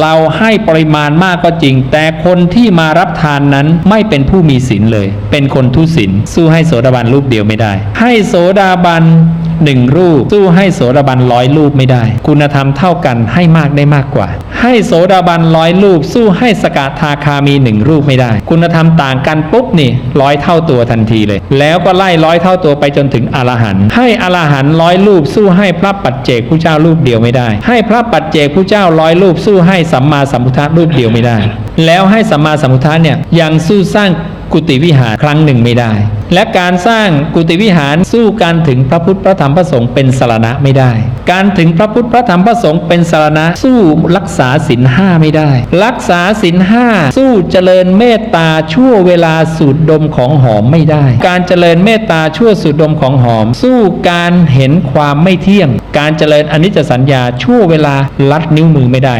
เราให้ปริมาณมากก็จริง แต่คนที่มารับทานนั้นไม่เป็นผู้มีศีลเลย เป็นคนทุศีลสู้ให้โสดาบันรูปเดียวไม่ได้ ให้โสดาบัน หนึ่งรูปสู้ให้โสดาบันร้อยรูปไม่ได้ คุณธรรมเท่ากันให้มากได้มากกว่า ให้โสดาบันร้อยรูป สู้ให้สกทาคามีหนึ่งรูปไม่ได้ คุณธรรมต่างกันปุ๊บนี่ร้อยเท่าตัวทันทีเลย แล้วก็ไล่ร้อยเท่าตัวไปจนถึงอรหันต์ให้อรหันต์ร้อยรูป สู้ให้พระปัจเจกผู้เจ้ารูปเดียวไม่ได้ ให้พระปัจเจกผู้เจ้าร้อยรูป สู้ให้สัมมาสัมพุทธะรูปเดียวไม่ได้ แล้วให้สัมมาสัมพุทธะเนี่ยยังสู้สร้าง กุฏิวิหารครั้งหนึ่งไม่ได้ และการสร้างกุฏิวิหารสู้การถึงพระพุทธพระธรรมพระสงฆ์เป็นสารณะไม่ได้ การถึงพระพุทธพระธรรมพระสงฆ์เป็นสารณะสู้รักษาศีลห้าไม่ได้ รักษาศีลห้าสู้เจริญเมตตาชั่วเวลาสูดดมของหอมไม่ได้ การเจริญเมตตาชั่วสูดดมของหอม สู้การเห็นความไม่เที่ยง การเจริญอนิจจสัญญาชั่วเวลาลัดนิ้วมือไม่ได้